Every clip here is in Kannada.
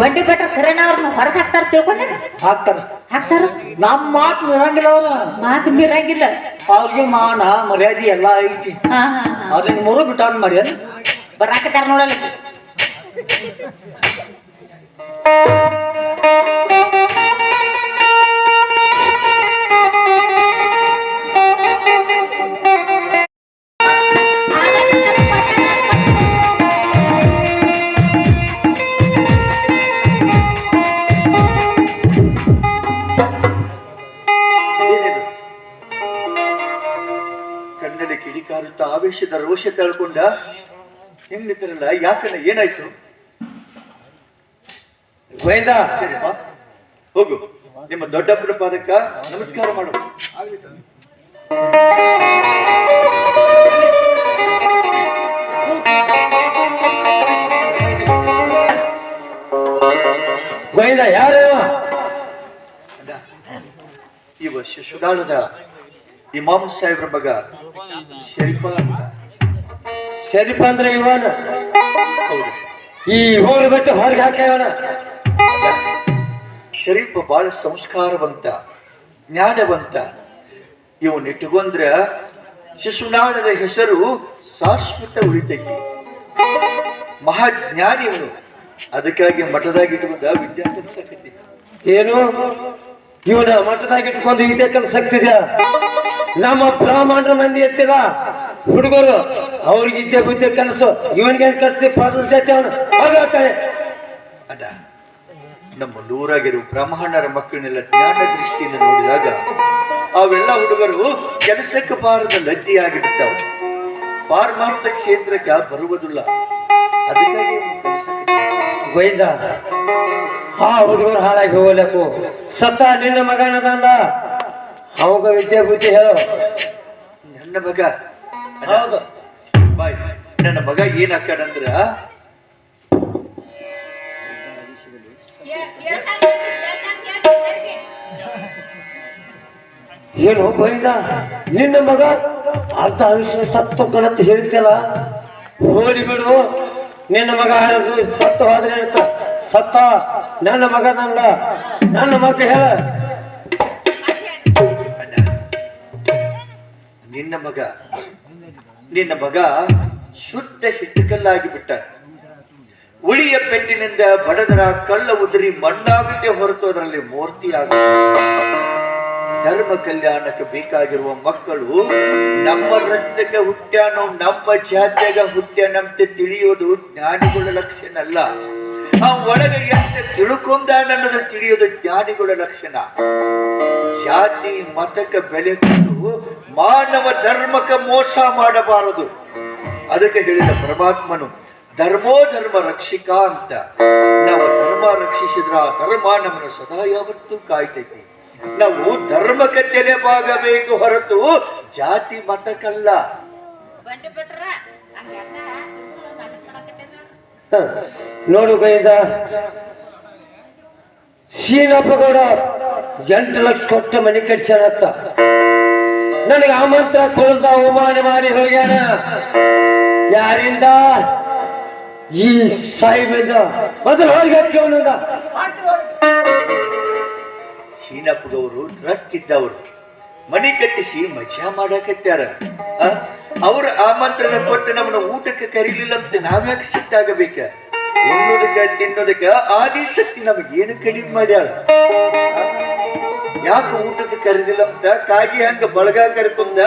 ಬಂಡಿ ಬೆಟ್ರ ಖರೇನ ಅವ್ರನ್ನ ಹೊರಗೆ ಹಾಕ್ತಾರ ತಿಳ್ಕೊಂಡ? ಹಾಕ್ತಾರ. ಹಾಕ್ತಾರ? ನಮ್ಮ ಮಾತು ಮೀರಂಗಿಲ್ಲ ಅವ್ರ. ಮಾತು ಮೀರಂಗಿಲ್ಲ ಅವ್ರಿಗೆ ಮಾನ ಮರ್ಯಾದೆ ಎಲ್ಲ ಐತಿ. ಅದನ್ನ ಮೂರು ಬಿಟ್ಟಾನ್ ಮಾಡಿ ಬರಾಕತ್ತಾರ ನೋಡಲ್ಲ. ಕಿಡಿಕಾರುತ್ತಾ ಆವೇಶದ ರೋಷ ತಳ್ಕೊಂಡ ಹೆಂಗಿದ್ರಲ್ಲ ಯಾಕನ್ನ ಏನಾಯ್ತು? ಗೋವಿಂದ ಹೋಗು, ನಿಮ್ಮ ದೊಡ್ಡಪ್ಪನ ಪಾದಕ್ಕ ನಮಸ್ಕಾರ ಮಾಡು. ಗೋವಿಂದ, ಯಾರು? ವರ್ಷ ಸುಡಾಳದ ಇಮಾಮ್ ಸಾಹೇಬ್ರ ಮಗ. ಶರೀಫ. ಶರೀಫ ಅಂದ್ರೆ ಇವನ ಈ ಹೋಗಿ ಬಿಟ್ಟು ಹೊರಗೆ ಹಾಕ್ಯವನ ಶರೀಫ್ ಬಹಳ ಸಂಸ್ಕಾರವಂತ, ಜ್ಞಾನವಂತ. ಇವನ್ ಇಟ್ಟುಕೊಂಡ್ರ ಶಿಶುನಾಳದ ಹೆಸರು ಶಾಶ್ವತ ಉಳಿತೈತಿ. ಮಹಾಜ್ಞಾನಿ ಇವನು. ಅದಕ್ಕಾಗಿ ಮಠದಾಗ ಇಟ್ಟುಕೊಂಡ ವಿದ್ಯಾರ್ಥಿ ಏನು? ಇವನ ಮಠದಾಗ ಇಟ್ಕೊಂಡು ಇದೆ ಕಲ್ಸಕ್ತಿದ್ಯ ನಮ್ಮ ಬ್ರಾಹ್ಮಣರ ಮಂದಿ ಎತ್ತಿದ ಹುಡುಗರು, ಅವ್ರಿಗೆ ಇದ್ದೆ ಬುದ್ಧಿ ಕನಸು ಇವನ್ಗೆ ಕಟ್ಸಿ ಪಾದ ಜೊತೆ ಅವನು. ಹೋಗ್ತಾನೆ ಅದ. ನಮ್ಮ ನೂರಾಗಿರುವ ಬ್ರಾಹ್ಮಣರ ಮಕ್ಕಳನ್ನೆಲ್ಲ ಜ್ಞಾನ ದೃಷ್ಟಿಯಿಂದ ನೋಡಿದಾಗ ಅವೆಲ್ಲ ಹುಡುಗರು ಕೆಲಸಕ್ಕೆ ಬಾರದ ಲಜ್ಜೆಯಾಗಿಬಿಟ್ಟವು. ಪಾರಮಾರ್ಥ ಕ್ಷೇತ್ರಕ್ಕೆ ಬರುವುದಿಲ್ಲ. ಅದಕ್ಕಾಗಿ. ಗೋವಿಂದ. ಆ ಹುಡುಗರು ಹಾಳಾಗಿ ಹೋಗಲೇಕು ಸತ್ತ ನಿನ್ನ ಮಗನದಲ್ಲ ಅವಾಗ ವಿದ್ಯೆ ಬುದ್ಧಿ ಹೇಳು. ನನ್ನ ಮಗ? ಹೌದು. ಬಾಯ್ ನನ್ನ ಮಗ ಏನ್ ಹಾಕ್ಯಾರಂದ್ರ ಏನು ಗೋವಿಂದ? ನಿನ್ನ ಮಗ ಅರ್ಧ ಆಯುಷ್ಯ ಸತ್ತು ಕಣತ್ ಹೇಳ್ತಿಯಲ್ಲ ಹೋಲಿ ಬಿಡು. ನಿನ್ನ ಮಗ ಸತ್ತು ಹೋದ್ರೆ ಸತ್ತ? ನನ್ನ ಮಗ ನನ್ನ? ಮಗ ಹೇಳ. ನಿನ್ನ ಮಗ. ನಿನ್ನ ಮಗ ಶುದ್ಧ ಹಿಟ್ಟುಕಲ್ಲಾಗಿ ಬಿಟ್ಟ. ಉಳಿಯ ಪೆಟ್ಟಿನಿಂದ ಬಡದರ ಕಳ್ಳ ಉದುರಿ ಮಣ್ಣಾಗುತ್ತೆ ಹೊರತು ಅದರಲ್ಲಿ ಮೂರ್ತಿ ಆಗ ಧರ್ಮ ಕಲ್ಯಾಣಕ್ಕೆ ಬೇಕಾಗಿರುವ ಮಕ್ಕಳು ನಮ್ಮ ರಕ್ತಕ್ಕೆ ಹುಟ್ಟ್ಯಾನೋ, ನಮ್ಮ ಜಾತ್ಯಾಗ ಹುಟ್ಟ್ಯಾನಂತೆ ತಿಳಿಯೋದು ಜ್ಞಾನಿಗಳ ಲಕ್ಷಣ ಅಲ್ಲ. ಒಳಗೆ ಎಷ್ಟು ತಿಳ್ಕೊಂಡಾನನ್ನೋದು ತಿಳಿಯೋದು ಜ್ಞಾನಿಗಳ ಲಕ್ಷಣ. ಜಾತಿ, ಮತಕ್ಕೆ ಬೆಲೆ ಕೊಟ್ಟು ಮಾನವ ಧರ್ಮಕ್ಕೆ ಮೋಸ ಮಾಡಬಾರದು. ಅದಕ್ಕೆ ಹೇಳಿದ ಪರಮಾತ್ಮನು ಧರ್ಮೋ ಧರ್ಮ ರಕ್ಷಿಕ ಅಂತ. ನಾವು ಧರ್ಮ ರಕ್ಷಿಸಿದ್ರ ಧರ್ಮ ನಮ್ಮನ್ನು ಸದಾ ಯಾವತ್ತೂ ಕಾಯ್ತೈತಿ. ನಾವು ಧರ್ಮಕ್ಕೆ ಬಾಗಬೇಕು ಹೊರತು ಜಾತಿ ಮತಕ್ಕಲ್ಲ. ನೋಡು ಬೈದ ಸೀನಪ್ಪ ಗೌಡ ಎಂಟು ಲಕ್ಷ ಕೊಟ್ಟು ಮನೆ ಕಟ್ಸಣತ್ತ ನನಗೆ ಆಮಂತ್ರ ಕೊಲ್ದ ಅವಮಾನ ಮಾಡಿ ಹೋಗ್ಯಾನ. ಯಾರಿಂದ? ಈ ಸಾಹಿಬಿಂದ ಮೊದಲು ಹೋಗಿ ಹಾಕ್ಯವನಿಂದ ಶೀನಪ್ಪಗವರು ರಕ್ಕಿದ್ದವರು ಮಣಿ ಕಟ್ಟಿಸಿ ಮಜಾ ಮಾಡಾಕತ್ಯಾರ? ಅವ್ರ ಆಮಂತ್ರಣ ಕೊಟ್ಟು ನಮ್ಮನ್ನ ಊಟಕ್ಕೆ ಕರೀಲಿಲ್ಲ ಅಂತ ನಾವ್ಯಾಕೆ ಸಿಟ್ಟಾಗಬೇಕ ಉಣ್ಣೋದಕ್ಕ, ತಿನ್ನೋದಕ್ಕ ಆದಿಶಕ್ತಿ ನಮಗೇನು ಕಡಿಮೆ ಮಾಡ್ಯಾಳ? ಯಾಕೆ ಊಟಕ್ಕೆ ಕರೆದಿಲ್ಲ ಅಂತ ಕಾಗಿ ಹಂಗ ಬಳಗ ಕರ್ಕೊಂಡ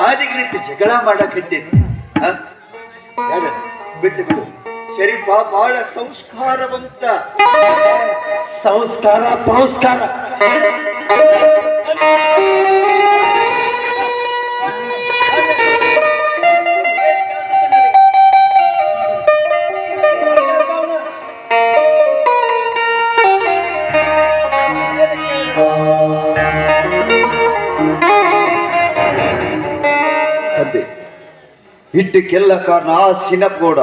ಹಾದಿಗೆ ನಿಂತು ಜಗಳ ಮಾಡಕತ್ತೇನೆ ಬಿಟ್ಟು ಬಿಡು ಶರೀಫ ಬಹಳ ಸಂಸ್ಕಾರವಂತ. ಸಂಸ್ಕಾರ ಸಂಸ್ಕಾರ ತಂದೆ ಇಟ್ಟಕ್ಕೆಲ್ಲ ಕಾರಣ ಆ ಸೀನಪ್ಪಗೌಡ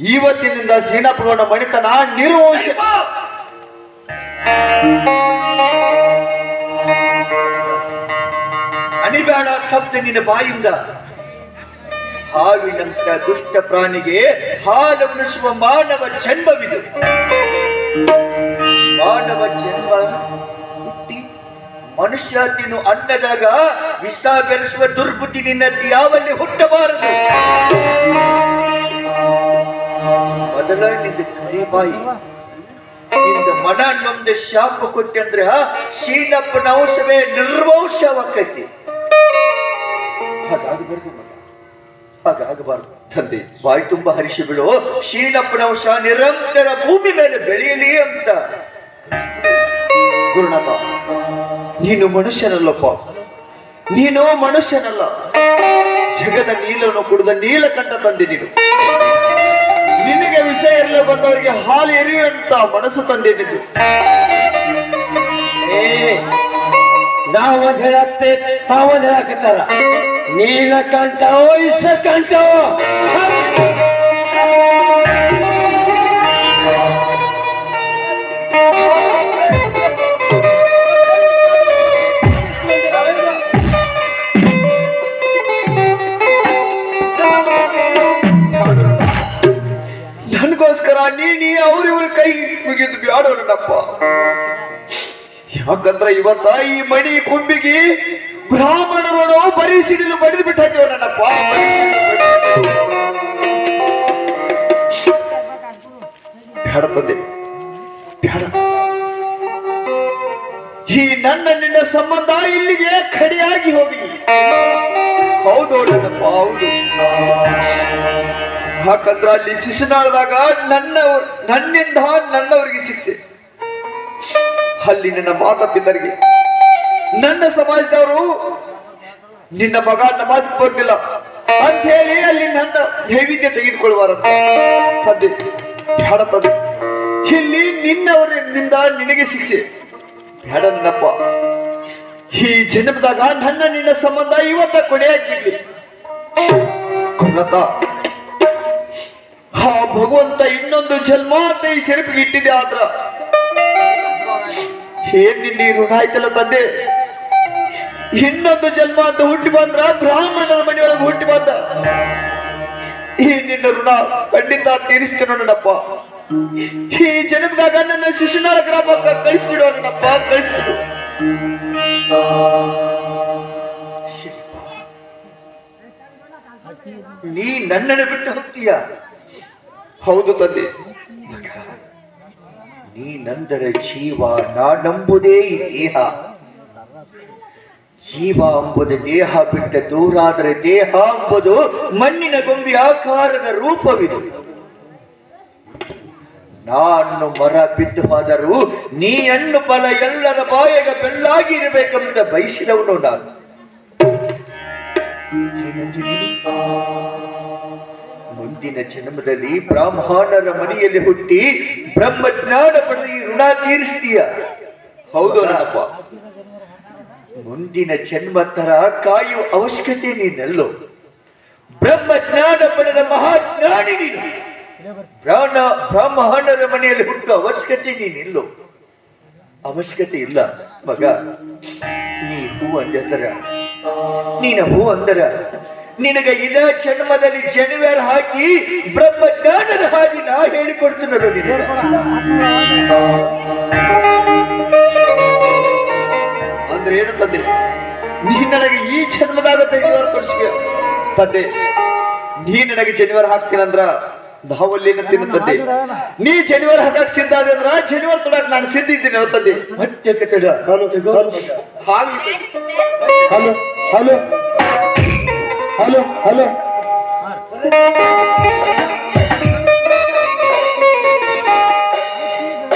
ಇವತ್ತಿನಿಂದ ಸೀನಪ್ಪಗೌಡ ಮಣಿತನ ನಿರ್ವಹಿಸ ಅನಿಬೇಡ ಶಬ್ದ ನಿನ್ನ ಬಾಯಿಂದ. ಹಾವಿನಂತ ದುಷ್ಟ ಪ್ರಾಣಿಗೆ ಹಾಲು ಉಣಿಸುವ ಮಾನವ ಜನ್ಮವಿದು. ಮಾನವ ಜನ್ಮ ಹುಟ್ಟಿ ಮನುಷ್ಯ ತಿನ್ನು ಅನ್ನದಾಗ ವಿಷ ಬೆರೆಸುವ ದುರ್ಬುದ್ಧಿ ನಿನ್ನ ಯಾವಲ್ಲಿ ಹುಟ್ಟಬಾರದು? ನಿಂದ ಕರಿಬಾಯಿ. ನಿಂದ ಮನ ನಮ್ದು ಶಾಪ ಕೊಟ್ಟಂದ್ರ ಶೀನಪ್ಪನ ಔಷಧವೇ ನಿರ್ವಂಶವಾಕೈತಿ ಹಾಗಾಗಬಾರ್ದು ಮಗ. ಹಾಗಾಗಬಾರ್ದು ತಂದೆ. ಬಾಯಿ ತುಂಬಾ ಹರಿಸಿ ಬಿಡು. ಶೀನಪ್ಪನ ಅಂಶ ನಿರಂತರ ಭೂಮಿ ಮೇಲೆ ಬೆಳೆಯಲಿ ಅಂತ. ಗುರುನಾಥ, ನೀನು ಮನುಷ್ಯನಲ್ಲಪ್ಪ. ನೀನು ಮನುಷ್ಯನಲ್ಲ. ಜಗದ ನೀಲನ್ನು ಕುಡಿದ ನೀಲಕಂಠ ತಂದೆ ನೀನು. ನಿನಗೆ ವಿಷಯ ಇರಲು ಬಂದವರಿಗೆ ಹಾಲು ಎರಿಯುವಂತ ಮನಸ್ಸು ತಂದಿದ್ದು ನಾವು ತಾವ ಹೇಳತ್ತೆ, ತಾವೊಂದ್ ಹೇಳಕತ್ತಾರ ನೀಲಕಂಠವೋ ಇಸಕಂಠವೋ ಬ್ಯಾಡೋಣಪ್ಪ ಯಾಕಂದ್ರ ಇವತ್ತ ಈ ಮಣಿ ಕುಂಬಿಗೆ ಬ್ರಾಹ್ಮಣರು ಬರೀ ಸಿಡಿಲು ಬಡಿದು ಬಿಟ್ಟು ನನ್ನಪ್ಪ ಬೇಡ ತಂದೆ ಬೇಡ ಈ ನನ್ನ ನಿನ್ನ ಸಂಬಂಧ ಇಲ್ಲಿಗೆ ಕಡಿಯಾಗಿ ಹೋಗಿ. ಹೌದು ನನ್ನಪ್ಪ ಹೌದು. ಯಾಕಂದ್ರ ಅಲ್ಲಿ ಶಿಶುನಾಳದಾಗ ನನ್ನವ್ರ, ನನ್ನಿಂದ ನನ್ನವರಿಗೆ ಶಿಕ್ಷೆ. ಅಲ್ಲಿ ನನ್ನ ಮಾತಾಪಿತರಿಗೆ ನನ್ನ ಸಮಾಜದವರು, ನಿನ್ನ ಮಗ ನಮಾಜ್ ಬರ್ತಿಲ್ಲ ಅಂತ ಹೇಳಿ ಅಲ್ಲಿ ನನ್ನ ನೈವೇದ್ಯ ತಂದೆ ಇಲ್ಲಿ ನಿನ್ನವರಿಂದ ನಿನಗೆ ಶಿಕ್ಷೆ. ಬೇಡ ನನ್ನಪ್ಪ. ಈ ಜನ್ಮದಾಗ ನನ್ನ ನಿನ್ನ ಸಂಬಂಧ ಇವತ್ತ ಕೊನೆಯಾಗಿರ್ಲಿ ಕೊನತ. ಭಗವಂತ ಇನ್ನೊಂದು ಜನ್ಮ ಅಂತ ಈ ಸೆರಪಿಗೆ ಇಟ್ಟಿದೆ ಆದ್ರ. ಏನ್ ನಿನ್ನ ಋಣ ಆಯ್ತಲ್ಲ ತಂದೆ? ಇನ್ನೊಂದು ಜನ್ಮ ಅಂತ ಹುಟ್ಟಿ ಬಂದ್ರ ಬ್ರಾಹ್ಮಣರ ಮನೆಯೊಳಗೆ ಹುಟ್ಟಿ ಬಂದ. ಈ ನಿನ್ನ ಋಣ? ಖಂಡಿತ ತೀರಿಸ್ತೇನೆ ನನ್ನಪ್ಪ ಈ ಜನ್ಮದಾಗ ನನ್ನ ಶಿಶುನಾಳ ಗ್ರಾಮಕ್ಕ ಕಳಿಸ್ಬಿಡು ನನ್ನಪ್ಪ ಕಳಿಸ್ಬಿಡು. ನೀ ನನ್ನನ್ನು ಬಿಟ್ಟು ಹೋಗ್ತೀಯ? ಹೌದು ತಂದೆ. ನೀ ನಂದರ ಜೀವ ನಾನಂಬುದೇ ಈ ದೇಹ. ಜೀವ ಅಂಬುದು ದೇಹ ಬಿಟ್ಟ ದೂರಾದರೆ ದೇಹ ಅಂಬುದು ಮಣ್ಣಿನ ಗೊಂಬೆ ಆಕಾರದ ರೂಪವಿದು. ನಾನು ಮರ ಬಿದ್ದು ನೀ ಅನ್ನು ಫಲ ಎಲ್ಲರ ಬಾಯಗ ಬೆಲ್ಲಾಗಿ ಇರಬೇಕಂತ ಬಯಸಿದವನು ನೀನು? ಮುಂದಿನ ಜನ್ಮದಲ್ಲಿ ಬ್ರಾಹ್ಮಣರ ಮನೆಯಲ್ಲಿ ಹುಟ್ಟಿ ಬ್ರಹ್ಮಜ್ಞಾನ ಪಡೆದು ಋಣ ತೀರಿಸ್ತೀಯ? ಹೌದು ನನ್ನಪ್ಪ ಮುಂದಿನ ಜನ್ಮ ತರ ಕಾಯುವ ಅವಶ್ಯಕತೆ ನೀನೆಲ್ಲೋ? ಬ್ರಹ್ಮಜ್ಞಾನ ಪಡೆದ ಮಹಾಜ್ಞಾನಿ ನೀನು. ಬ್ರಾಹ್ಮಣ ಬ್ರಾಹ್ಮಣರ ಮನೆಯಲ್ಲಿ ಹುಟ್ಟುವ ಅವಶ್ಯಕತೆ ನೀನಿಲ್ಲೋ? ಅವಶ್ಯಕತೆ ಇಲ್ಲ, ಮಗ. ನೀ ಹೂ ಅಂದರ ನೀನ ಹೂ ಅಂದರ? ನಿನಗ ಇದ ಜನ್ಮದಲ್ಲಿ ಜನಿವಾರ ಹಾಕಿ ಬ್ರಹ್ಮಜ್ಞಾನದ ಹಾಗೆ ನಾ ಹೇಳಿಕೊಡ್ತೀನಿ ಅಂದ್ರೆ ಏನು ತಂದೆ? ನೀ ನನಗೆ ಈ ಜನ್ಮದಾಗ ಜನಿವಾರ ಕೊಡಿಸ್ಬೇಕು ತಂದೆ ನೀ ನನಗೆ ಜನಿವಾರ ಹಾಕ್ತೀನಂದ್ರ ನಾವಲ್ಲಿ ಏನಂತೀನಿ ತಂದೆ? ನೀ ಜನಿವಾರ ಹಾಕಕ್ ಸಿದ್ಧ ಆದ್ರೆ ಅಂದ್ರ ಜನಿವಾರ ತೊಡಕ್ ನಾನು ಸಿದ್ಧ ಇದ್ದೀನಿ ಅಲ್ಲ ತಂದೆ. ಮತ್ತೆ ಹಾಲು ಹಲೋ ಹಲೋ. Hello hello.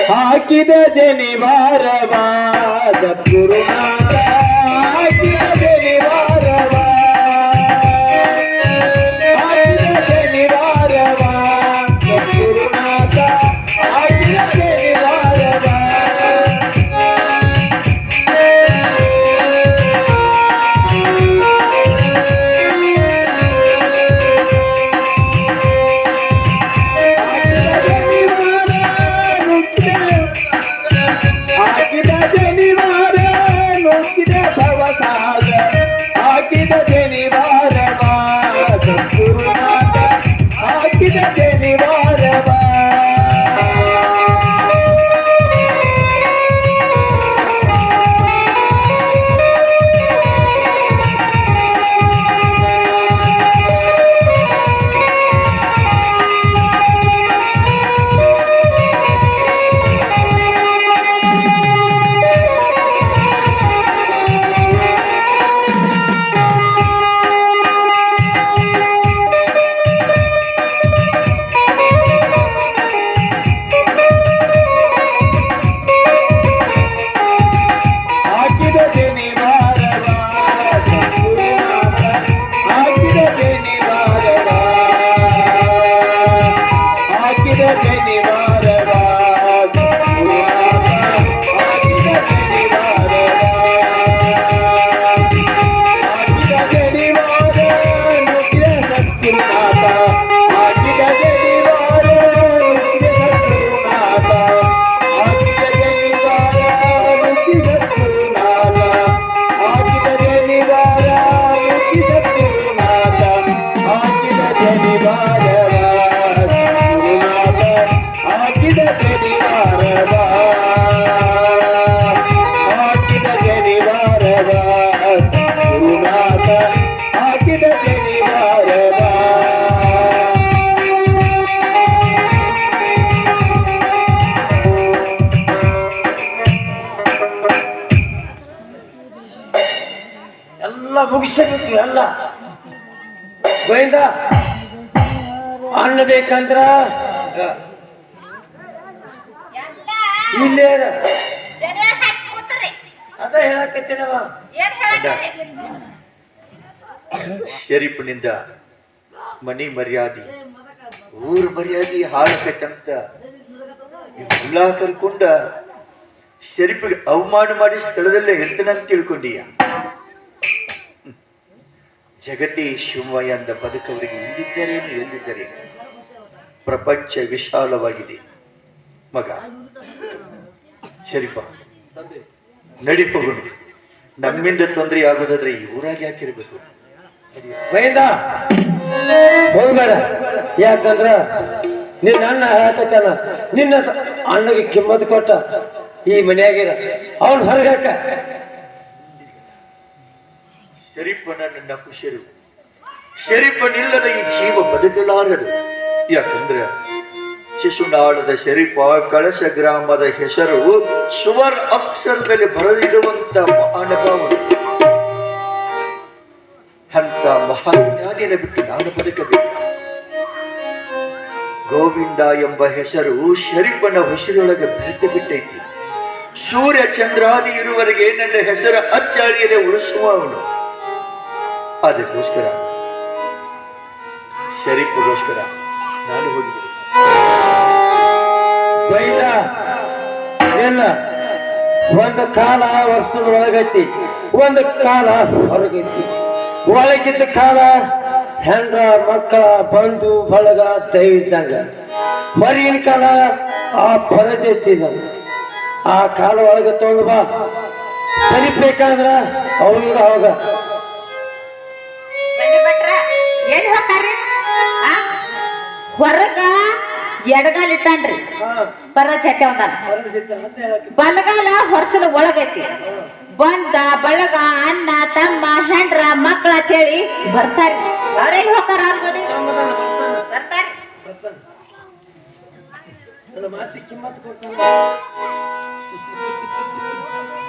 ಹಾಕಿದ ಜನಿವಾರವಾದ ಗುರುನಾಥ ಗೋವಿಂದ ಅನ್ನ ಬೇಕಂದ್ರ ಎಲ್ಲ ಇಲ್ಲೇ ಅದ ಹೇಳಕತ್ತೇನವ ಶರೀಫ್ನಿಂದ ಮನಿ ಮರ್ಯಾದೆ, ಊರ್ ಮರ್ಯಾದೆ ಹಾಳಬೇಕಂತ ಎಲ್ಲ ಕಲ್ಕೊಂಡ ಶರೀಫಿಗೆ ಅವಮಾನ ಮಾಡಿ ಸ್ಥಳದಲ್ಲೇ ಇರ್ತೇನಂತ ತಿಳ್ಕೊಂಡೀಯ ಹ್ಮ್. ಜಗತಿ ಶಿವಯ್ಯ ಅಂದ ಬದುಕವರಿಗೆ ಇಲ್ಲಿದ್ದರೇನು ಎಲ್ಲಿದ್ದರೆ ಪ್ರಪಂಚ ವಿಶಾಲವಾಗಿದೆ. ಮಗ ಶರೀಫ ನಡಿಪಗಳು ನಮ್ಮಿಂದ ತೊಂದರೆ ಆಗೋದಾದ್ರೆ ಈ ಹಾಕಿರ್ಬೇಕು ಹೋಗ್ಬೇಡ. ಯಾಕಂದ್ರ ನಿನ್ನ ಅಣ್ಣ ಹೇಳಕತ್ತಾನ ನಿನ್ನ ಅಣ್ಣಗೆ ಕಿಮ್ಮತ್ ಕೊಟ್ಟ ಈ ಮನೆಯಾಗಿರ. ಅವನು ಹೊರಗಾಕ ಶರೀಫನ ನನ್ನ ಕುಶರು. ಶರೀಫನಿಲ್ಲದ ಈ ಜೀವ ಬದುಕಲಾರದು. ಯಾಕಂದ್ರೆ ಶಿಶುನಾಳದ ಶರೀಫ ಕಳಶ ಗ್ರಾಮದ ಹೆಸರು ಸುವರ್ ಅಕ್ಷರದಲ್ಲಿ ಬರೆದಿರುವಂತ ಮಹಾನುಭಾವ ಅಂತ ಮಹಾಜ್ಞಾನಿನ ಬಿಟ್ಟು ನಾನು ಬದುಕಬೇಕು. ಗೋವಿಂದ ಎಂಬ ಹೆಸರು ಶರೀಫನ ಹೊಸರೊಳಗೆ ಬೆಳೆದು ಬಿಟ್ಟೈತಿ. ಸೂರ್ಯ ಚಂದ್ರಾದಿ ಇರುವರೆಗೆ ನನ್ನ ಹೆಸರು ಅಚ್ಚಾಳಿಯದೆ ಉಳಿಸುವವನು. ಅದಕ್ಕೋಸ್ಕರ ಶರೀಫಗೋಸ್ಕರ ನಾನು ಹೋಗಿದ್ದೆ ಗೋವಿಂದ ಇಲ್ಲ ಒಂದು ಕಾಲ ವರ್ಷದ ಒಳಗೈತಿ, ಒಂದು ಕಾಲ ಹೊರಗೈತಿ. ಒಳಗಿದ್ದ ಕಾಲ ಹೆಂಡ್ರ, ಮಕ್ಕಳ, ಬಂಧು, ಬಳಗ ದೈವಿದ್ದಂಗ ಹೊರಗಿನ ಕಾಲ ಆ ಪರಜೈತಿ ಆ ಕಾಲ ಒಳಗೆ ತಗೊಂಡು ಬಾ. ಕಲಿಬೇಕಂದ್ರ ಅವ್ರಿಗೆ ಅವಾಗ ಹೊರಗ ಎಡಗಾಲ ಇಟ್ಟಾನ್ರಿ. ಬರ ಚಟ್ಟೆ ಒಂದಾನ. ಬಲಗಾಲ ಹೊರಸಲ ಒಳಗೈತಿ. ಬಂದ ಬಳಗ ಅಣ್ಣ ತಮ್ಮ ಹೆಂಡ್ರ ಮಕ್ಕಳ ಅಂತೇಳಿ ಬರ್ತಾರೆ. ಅವ್ರೇನ್ ಹೋಗ್ತಾರ ಬರ್ತಾರಿ.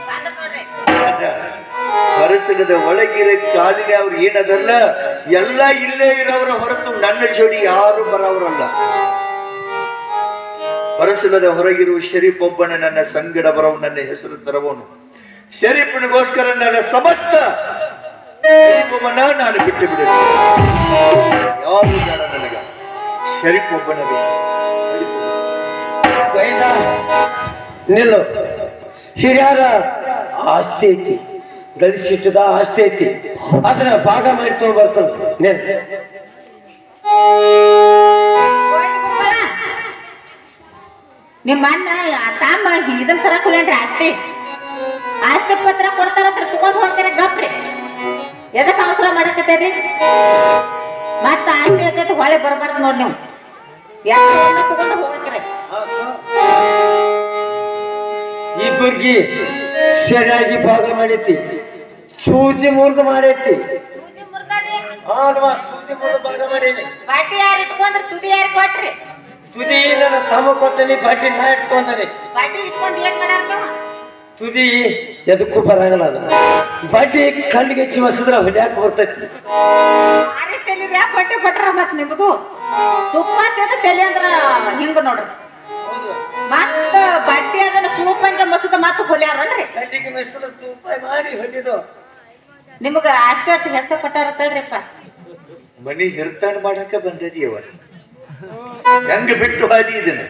ಬಂದ ನೋಡ್ರಿ ಹೊರಸಗದ ಒಳಗಿರ ಕಾಲಿಗೆ ಅವ್ರು ಏನದಲ್ಲ, ಎಲ್ಲ ಇಲ್ಲೇ ಇರೋರ ಹೊರತು ನನ್ನ ಜೋಡಿ ಯಾರು ಬರೋವ್ರಲ್ಲ. ಹೊರಸಲದ ಹೊರಗಿರುವ ಶರೀಫ್ ಒಬ್ಬನ ನನ್ನ ಸಂಗಡ ಬರವು, ನನ್ನ ಹೆಸರು ತರವನು ಶರೀಫನಿಗೋಸ್ಕರ ನನ್ನ ಸಮಸ್ತ ನಾನು ಬಿಟ್ಟು ಬಿಡ ಯಾರು ನನಗ. ಶರೀಫ್ ಒಬ್ಬನ ನಿಲ್ಲು. ಹಿರಿಯರ ಆಸ್ತಿ ಐತಿ. ಗಳಿಸಿಟ್ಟದ ಆಸ್ತಿ ಐತಿ. ಅದನ್ನ ಭಾಗ ಮಾಡಿ ತೊಗೊಂಡ್ ನಿಲ್ ನಿಮ್ಮ ಅಣ್ಣ ತಾಮ ಇದನ್ ತರಕ್ ಹೋಗ್ಯಾನ್ರಿ ಆಸ್ತಿ ಆಸ್ತಿ ಪತ್ರ ಕೊಡ್ತಾರತ್ರ ತಗೊಂಡ್ ಹೋಗ್ತಾರೆ ಗಪ್ರಿ. ಎದಕ್ ಅವಸರ ಮಾಡಕತ್ತೀರಿ? ಮತ್ತ ಆಸ್ತಿ ಆಗೈತೆ ಹೊಳೆ ಬರ್ಬಾರ್ದು ನೋಡ್ ನೀವು. ಎಲ್ಲ ತಗೊಂಡು ಹೋಗಕ್ರಿ ಇಬ್ಬರಿಗೆ ಸರಿಯಾಗಿ ಭಾಗ ಮಾಡೈತಿ. ಸೂಜಿ ಮುರಿದು ಮಾಡೈತಿ. ಅಲ್ವಾ ಸೂಜಿ ಮುರಿದು ಭಾಗ ಮಾಡೀನಿ ಬಾಟಿ ಯಾರು ಇಟ್ಕೊಂಡ್ರಿ? ತುದಿ ಯಾರು ಕೊಟ್ರಿ? ತುದಿ ನನ್ನ ತಮ್ಮ ಕೊಟ್ಟನಿ ಬಾಟಿ ನಾ ಇಟ್ಕೊಂಡಿ ಬಾಟಿ ಇಟ್ಕೊಂಡ್ ಏನ್ ಮಾಡ್ಯಾರ ತುದಿ ಎದಕ್ಕೂ ಬರಂಗಿಲ್ಲ ಅದ. ಬಡ್ಡಿ ಕಣ್ಣಿಗೆ ಹೆಚ್ಚಿ ಮಸಿದ್ರ ಹೊಡ್ಯಾಕ ಬರ್ತೈತಿ. ಬಟ್ಟೆ ಕೊಟ್ರ ಮತ್ ನಿಮಗೂ? ತುಪ್ಪ ತಲೆ ಅಂದ್ರ ಹಿಂಗ ನೋಡ್ರಿ. ಮತ್ತ ಬಟ್ಟೆ ಅದನ್ನ ಚೂಪಂಗೆ ಮಸದ ಮತ್ತ ಹೊಲ್ಯಾರನ್ರಿ ಕಣ್ಣಿಗೆ ಮೆಸರು ತೂಪ ಮಾಡಿ ಹೊಲಿದು ನಿಮಗ ಆಸ್ತಿ ಹೆಚ್ಚ ಕೊಟ್ಟಾರ ತಡ್ರಿಪ್ಪ. ಮನಿ ಹಿರ್ತಾನ ಮಾಡಕ ಬಂದದೀವ ಹೆಂಗ ಬಿಟ್ಟು ಹಾದಿ ಇದನ್ನ?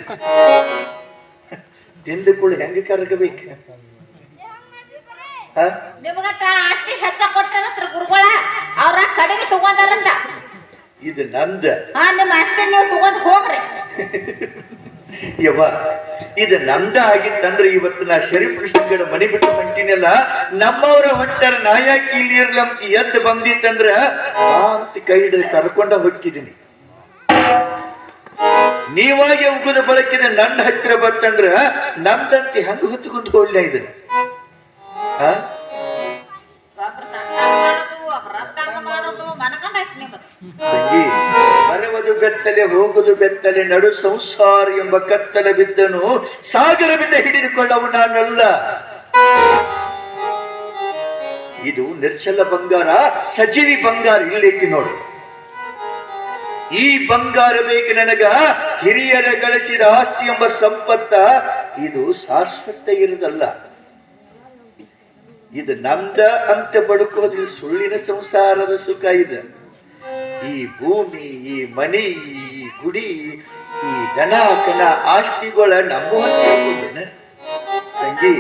ತಿಂದ ಕೂಡ ಹೆಂಗ ಕರಗಬೇಕ ನಿಮಗ ಆಸ್ತಿ ಹೆಚ್ಚ ಕೊಟ್ಟಾರ ಗುರುಗಳ ಅವ್ರ ಕಡಿಮೆ ತಗೊಂಡಾರಂತ. ಇದು ನಂದ. ಹಾ ನಿಮ್ಮ ಆಸ್ತಿ ನೀವು ತಗೊಂಡ್ ಹೋಗ್ರಿ. ಯವ್ವ, ಇದು ನಮ್ದ ಆಗಿತ್ತಂದ್ರೆ ಇವತ್ತು ನಾ ಶರೀಫ್ ಕೃಷ್ಣಗಡ ಮನೆ ಬಿಟ್ಟು ಹೊಂಟಿನಲ್ಲ, ನಮ್ಮವರ ಹೊಟ್ಟರ ನಾಯಾಕಿ ಇಲ್ಲಿ ಇರ್ಲಂತ ಎದ್ದು ಬಂದಿತ್ತಂದ್ರ ಅಂತ ಕೈ ಹಿಡಿದು ಕರ್ಕೊಂಡ ಹೊಕ್ಕಿದ್ದೀನಿ ನೀವಾಗಿ ಉಗುದ ಬಳಕಿದ ನನ್ನ ಹತ್ತಿರ ಬಂತಂದ್ರ ನಮ್ದಂತೆ ಹಂಗ ಹೊತ್ತುಕೊಂಡು ಹೋಗ್ಲ ಇದನ್ನ? ಬರುವುದು ಬೆತ್ತಲೆ, ಹೋಗುದು ಬೆತ್ತಲೆ, ನಡು ಸಂಸಾರ ಎಂಬ ಕತ್ತಲೆ ಬಿದ್ದನು, ಸಾಗರ ಬಿದ್ದ ಹಿಡಿದುಕೊಳ್ಳವು ನಾನಲ್ಲ. ಇದು ನಿರ್ಚಲ ಬಂಗಾರ ಸಜೀವಿ ಬಂಗಾರ ಇಲ್ಲೈತಿ ನೋಡು. ಈ ಬಂಗಾರ ಬೇಕು ನನಗ, ಹಿರಿಯರ ಗಳಿಸಿದ ಆಸ್ತಿ ಎಂಬ ಸಂಪತ್ತ, ಇದು ಶಾಶ್ವತ ಇರದಲ್ಲ ಇದು ನಮ್ದ ಅಂತ ಬಡುಕೋದು ಸುಳ್ಳಿನ ಸಂಸಾರದ ಸುಖ ಇದೆ. ಈ ಭೂಮಿ, ಈ ಮನೆ, ಈ ಗುಡಿ, ಈ ದನ ಕನ ಆಸ್ತಿಗಳ ನಂಬುವಂತ ತಂಗಿ,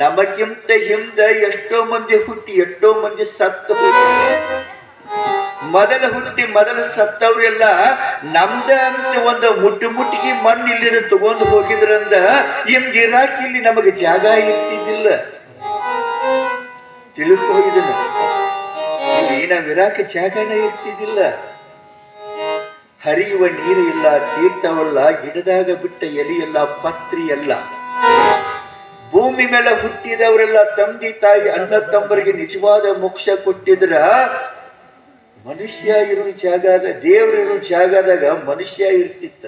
ನಮಗಿಂತ ಹಿಂದ ಎಷ್ಟೋ ಮಂದಿ ಹುಟ್ಟಿ, ಎಷ್ಟೋ ಮಂದಿ ಸತ್ತು. ಮೊದಲ ಹುಟ್ಟಿ, ಮೊದಲ ಸತ್ತವ್ರೆಲ್ಲ ನಮ್ದ ಅಂತ ಒಂದ ಮುಟ್ಟು ಮುಟ್ಟಿಗೆ ಮಣ್ಣು ಇಲ್ಲಿ ತಗೊಂಡು ಹೋಗಿದ್ರಂದ ಹಿಂಗ್ ರಾಕಿ ಇಲ್ಲಿ ನಮಗೆ ಜಾಗ ಇರ್ತಿದ್ದಿಲ್ಲ. ತಿಳ್ಕೊ ಇಲ್ಲಿ ವಿರಾಕ ಜಾಗನ ಇರ್ತಿದ್ದಿಲ್ಲ ಹರಿಯುವ ನೀರು ಇಲ್ಲ, ತೀರ್ಥವಲ್ಲ, ಗಿಡದಾಗ ಬಿಟ್ಟ ಎಲೆಯಲ್ಲ ಪತ್ರಿ ಅಲ್ಲ ಭೂಮಿ ಮೇಲೆ ಹುಟ್ಟಿದವರೆಲ್ಲ ತಂದಿ ತಾಯಿ ಅಣ್ಣ ತಂಬರಿಗೆ ನಿಜವಾದ ಮೋಕ್ಷ ಕೊಟ್ಟಿದ್ರ. ಮನುಷ್ಯ ಇರೋ ಜಾಗದ, ದೇವ್ರು ಇರೋ ಜಾಗದಾಗ ಮನುಷ್ಯ ಇರ್ತಿತ್ತ.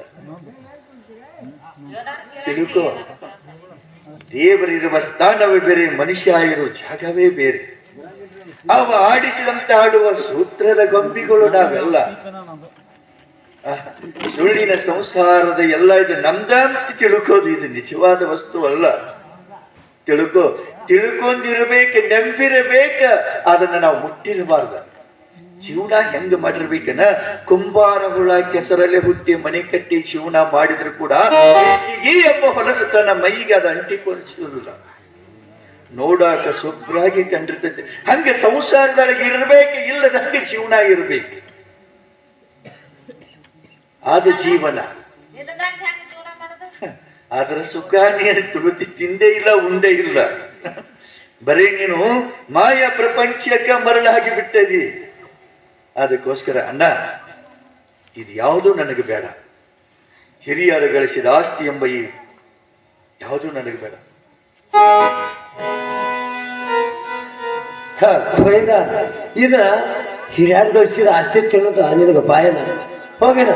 ತಿಳ್ಕೋ. ದೇವರಿರುವ ಸ್ಥಾನವೇ ಬೇರೆ, ಮನುಷ್ಯ ಇರೋ ಜಾಗವೇ ಬೇರೆ. ಅವ ಆಡಿಸಿದಂತೆ ಆಡುವ ಸೂತ್ರದ ಗೊಂಬಿಗಳು ನಾವೆಲ್ಲ. ಸುಳ್ಳಿನ ಸಂಸಾರದ ಎಲ್ಲ ಇದು ನಮ್ದ ಅಂತ ತಿಳ್ಕೋದು, ಇದು ನಿಜವಾದ ವಸ್ತು ಅಲ್ಲ. ತಿಳ್ಕೊ, ತಿಳ್ಕೊಂಡಿರ್ಬೇಕು, ನೆಂಬಿರಬೇಕ, ಅದನ್ನ ನಾವು ಮುಟ್ಟಿರಬಾರ್ದ. ಜೀವನ ಹೆಂಗ ಮಾಡಿರ್ಬೇಕನ? ಕುಂಬಾರ ಹುಳ, ಕೆಸರಲ್ಲೇ ಹುಟ್ಟಿ ಮನೆ ಕಟ್ಟಿ ಜೀವನ ಮಾಡಿದ್ರು ಕೂಡ ಎಂಬ ಹೊಲಸತನ ಮೈಗೆ ಅದು ಅಂಟಿಕೊಂಡಿರೋದಿಲ್ಲ ನೋಡಾಕ ಶುಭ್ರಾಗಿ ಕಂಡಿರ್ತೈತಿ ಹಂಗೆ ಸಂಸಾರದೊಳಗೆ ಇರಬೇಕು ಇಲ್ಲದ ಹಂಗೆ ಜೀವನ ಇರಬೇಕು. ಆದ ಜೀವನ. ಅದರ ಸುಖ ನೀನು ತುಳುತಿ ತಿಂದೇ ಇಲ್ಲ ಉಂಡೇ ಇಲ್ಲ. ಬರೀ ನೀನು ಮಾಯ ಪ್ರಪಂಚಕ್ಕೆ ಮರಳಾಗಿ ಬಿಟ್ಟದಿ. ಅದಕ್ಕೋಸ್ಕರ ಅಣ್ಣ ಇದು ಯಾವುದೂ ನನಗೆ ಬೇಡ. ಹಿರಿಯರು ಗಳಿಸಿದ ಆಸ್ತಿ ಎಂಬ ಈ ಯಾವುದೂ ನನಗೆ ಬೇಡ. ಕೊಯ್ದ ಇದ ಹಿರಿಯರ್ ಗಳಿಸಿದ ಆಸ್ತಿ ತಿನ್ನೋದು ನಿನಗೆ ಬಾಯನ ಹೋಗೋಣ